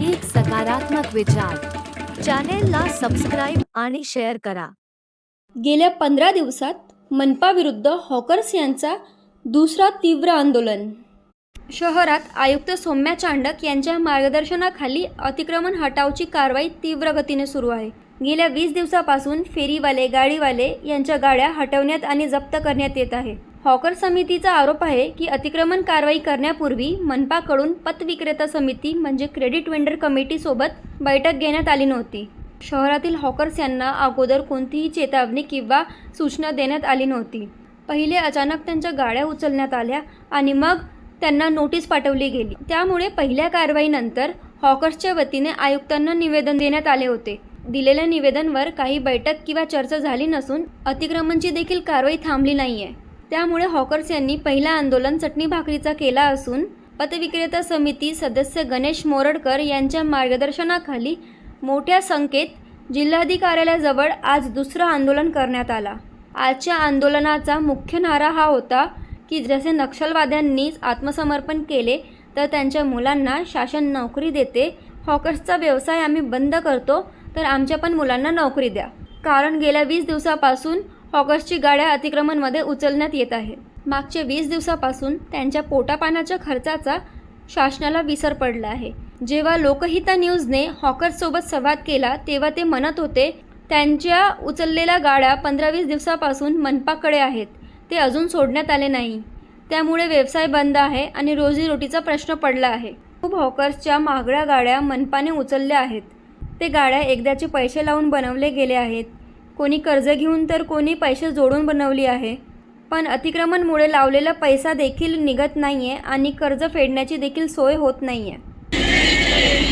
एक सकारात्मक विचार. चॅनेलला सबस्क्राईब आणि शेअर करा. गेल्या पंधरा दिवसात मनपाविरुद्ध हॉकर्स यांचा दुसरा तीव्र आंदोलन. शहरात आयुक्त सौम्या चांडक यांच्या मार्गदर्शनाखाली अतिक्रमण हटावची कारवाई तीव्र गतीने सुरू आहे. गेल्या वीस दिवसापासून फेरीवाले गाडीवाले यांच्या गाड्या हटवण्यात आणि जप्त करण्यात येत आहे. हॉकर समितीचा आरोप आहे की अतिक्रमण कारवाई करण्यापूर्वी मनपाकडून पतविक्रेता समिती म्हणजे क्रेडिट वेंडर कमिटीसोबत बैठक घेण्यात आली नव्हती. शहरातील हॉकर्स यांना अगोदर कोणतीही चेतावणी किंवा सूचना देण्यात आली नव्हती. पहिले अचानक त्यांच्या गाड्या उचलण्यात आल्या आणि मग त्यांना नोटीस पाठवली गेली. त्यामुळे पहिल्या कारवाईनंतर हॉकर्सच्या वतीने आयुक्तांना निवेदन देण्यात आले होते. दिलेल्या निवेदनवर काही बैठक किंवा चर्चा झाली नसून अतिक्रमणची देखील कारवाई थांबली नाही आहे त्यामुळे हॉकर्स यांनी पहिला आंदोलन चटणी भाकरीचा केला असून पतविक्रेता समिती सदस्य गणेश मोरडकर यांच्या मार्गदर्शनाखाली मोठ्या संख्येत जिल्हाधिकाऱ्याजवळ आज दुसरं आंदोलन करण्यात आला. आजच्या आंदोलनाचा मुख्य नारा हा होता की जसे नक्षलवाद्यांनी आत्मसमर्पण केले तर त्यांच्या मुलांना शासन नोकरी देते हॉकर्सचा व्यवसाय आम्ही बंद करतो तर आमच्या पण मुलांना नोकरी द्या. कारण गेल्या वीस दिवसापासून हॉकर्सची गाड्या अतिक्रमणमध्ये उचलण्यात येत आहे. मागच्या वीस दिवसापासून त्यांच्या पोटापाण्याच्या खर्चाचा शासनाला विसर पडला आहे. जेव्हा लोकहिता न्यूजने हॉकर्ससोबत संवाद केला तेव्हा ते म्हणत होते त्यांच्या उचललेल्या गाड्या पंधरा वीस दिवसापासून मनपाकडे आहेत. ते अजून सोडण्यात आले नाही. त्यामुळे व्यवसाय बंद आहे आणि रोजीरोटीचा प्रश्न पडला आहे. खूप हॉकर्सच्या महागड्या गाड्या मनपाने उचलल्या आहेत. ते गाड्या एकदाचे पैसे लावून बनवले गेले आहेत. कोणी कर्ज घेऊन तर कोणी पैसे जोडून बनवली आहे. पण अतिक्रमणमुळे लावलेला पैसा देखील निघत नाही आहे आणि कर्ज फेडण्याची देखील सोय होत नाही आहे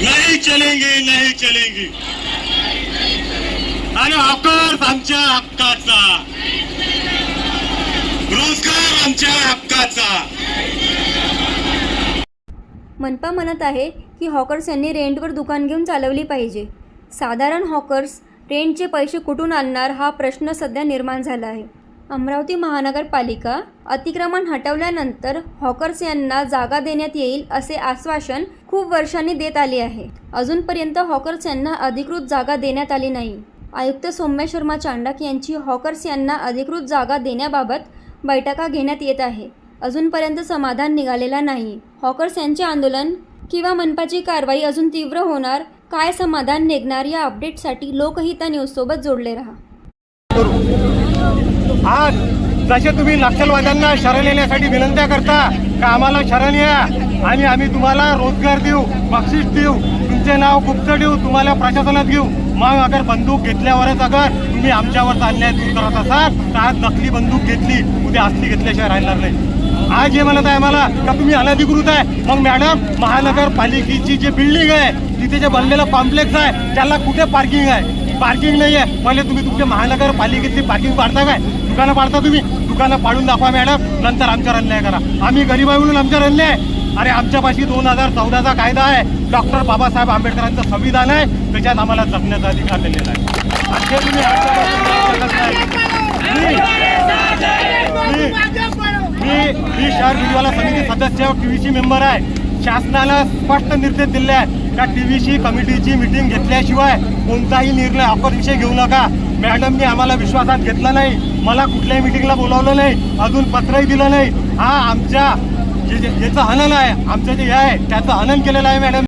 नहीं चलेंगे नहीं चलेंगे. आणि हॉकर आमच्या हक्काचा. रोजगार आमच्या हक्काचा. मनपा म्हणत आहे की हॉकर्स यांनी रेंटवर दुकान घेऊन चालवली पाहिजे. साधारण हॉकर्स रेंटचे पैसे कुठून आणणार हा प्रश्न सध्या निर्माण झाला आहे. अमरावती महानगरपालिका अतिक्रमण हटवल्यानंतर हॉकर्स यांना जागा देण्यात येईल असे आश्वासन खूप वर्षांनी देत आले आहे. अजूनपर्यंत हॉकर्स यांना अधिकृत जागा देण्यात आली नाही. आयुक्त सौम्य शर्मा चांडक यांची हॉकर्स यांना अधिकृत जागा देण्याबाबत बैठका घेण्यात येत आहे. अजूनपर्यंत समाधान निघालेला नाही. हॉकर्स यांचे आंदोलन किंवा मनपाची कारवाई अजून तीव्र होणार काय समाधान निघणार या अपडेटसाठी लोकहित न्यूजसोबत जोडले राहा. आज जसे तुम्ही नक्षलवाद्यांना शरण येण्यासाठी विनंत्या करता का आम्हाला शरण या? आणि आम्ही तुम्हाला रोजगार देऊ बक्षीस देऊ तुमचे नाव गुप्त देऊ तुम्हाला प्रशासनात घेऊ. मग अगर बंदूक घेतल्यावरच अगर तुम्ही आमच्यावर अन्याय दूर करत असाल तर आज नकली बंदूक घेतली उद्या असली घेतल्याशिवाय राहणार नाही. आज हे म्हणत आहे मला का तुम्ही अनधिकृत आहे? मग मॅडम महानगरपालिकेची जी बिल्डिंग आहे तिथे जे बनलेलं कॉम्प्लेक्स आहे त्याला कुठे पार्किंग आहे? पार्किंग नाही आहे पहिले तुम्ही तुमच्या महानगरपालिकेतली पार्किंग पाडता काय? दुकानं पाडता तुम्ही? दुकानं पाडून दाखवा मॅडम नंतर आमच्यावर अन्याय करा. आम्ही गरीब आहे म्हणून आमच्यावर अन्याय आहे. अरे आमच्यापाशी दोन हजार चौदाचा कायदा आहे. डॉक्टर बाबासाहेब आंबेडकरांचं संविधान आहे. त्याच्यात आम्हाला जगण्याचा अधिकार दिलेला आहे. असे तुम्ही मी- मी शहर विजवाला समिती सदस्य टीव्हीची मेंबर आहे. शासनाला स्पष्ट निर्देश दिले आहेत. त्या टी व्ही टीव्हीची कमिटीची मिटिंग घेतल्याशिवाय कोणताही निर्णय ऑफरविषयी घेऊ नका. मॅडमनी आम्हाला विश्वासात घेतला नाही. मला कुठल्याही मिटिंगला बोलावलं नाही. अजून पत्रही दिलं नाही. हा आमच्या जे- ज्याचं हनन आहे आमचं जे हे आहे त्याचं हनन केलेलं आहे मॅडम